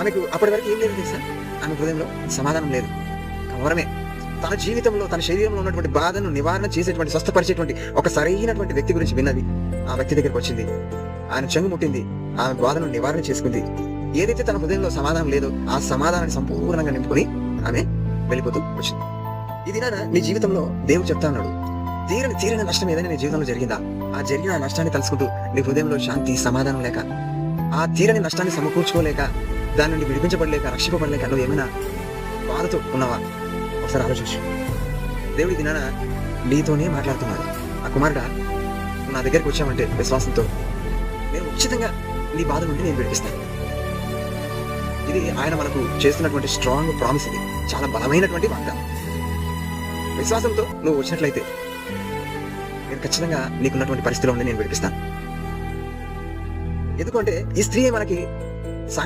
ఆమెకు అప్పటి వరకు ఏం లేదు సార్ ఆమె హృదయంలో సమాధానం లేదు. కవరమే. తన జీవితంలో తన శరీరంలో ఉన్నటువంటి బాధను నివారణ చేసేటువంటి స్వస్థపరిచేటువంటి ఒక సరైనటువంటి వ్యక్తి గురించి విన్నది. ఆ వ్యక్తి దగ్గరికి వచ్చింది. ఆయన చెంగు ముట్టింది. ఆమె బాధను నివారణ చేసుకుంది. ఏదైతే తన హృదయంలో సమాధానం లేదో ఆ సమాధానాన్ని సంపూర్ణంగా నింపుకొని ఆమె వెళ్ళిపోతూ వచ్చింది. ఇది నాన్న నీ జీవితంలో దేవుడు చెప్తా ఉన్నాడు. తీరని తీరని నష్టం ఏదైనా నీ జీవితంలో జరిగిందా? ఆ జరిగిన ఆ నష్టాన్ని తలుసుకుంటూ నీ హృదయంలో శాంతి సమాధానం లేక ఆ తీరని నష్టాన్ని సమకూర్చుకోలేక దాని నుండి విడిపించబడలేక రక్షింపబడలేక నువ్వు ఏమైనా? బాధతో ఉన్నావా? ఒకసారి ఆలోచించు. దేవుడి దినాన నీతోనే మాట్లాడుతున్నాడు ఆ కుమారుడా నా దగ్గరికి వచ్చామంటే విశ్వాసంతో నేను ఉచితంగా నీ బాధ నుండి నేను విడిపిస్తాను. ఇది ఆయన మనకు చేస్తున్నటువంటి స్ట్రాంగ్ ప్రామిస్ ఇది. చాలా బలమైనటువంటి వాగ్దానం విశ్వాసంతో నువ్వు వచ్చినట్లయితే నేను ఖచ్చితంగా నీకున్నటువంటి పరిస్థితిలో ఉండి నేను విడిపిస్తాను. ఎందుకంటే ఈ స్త్రీ మనకి సాక్షి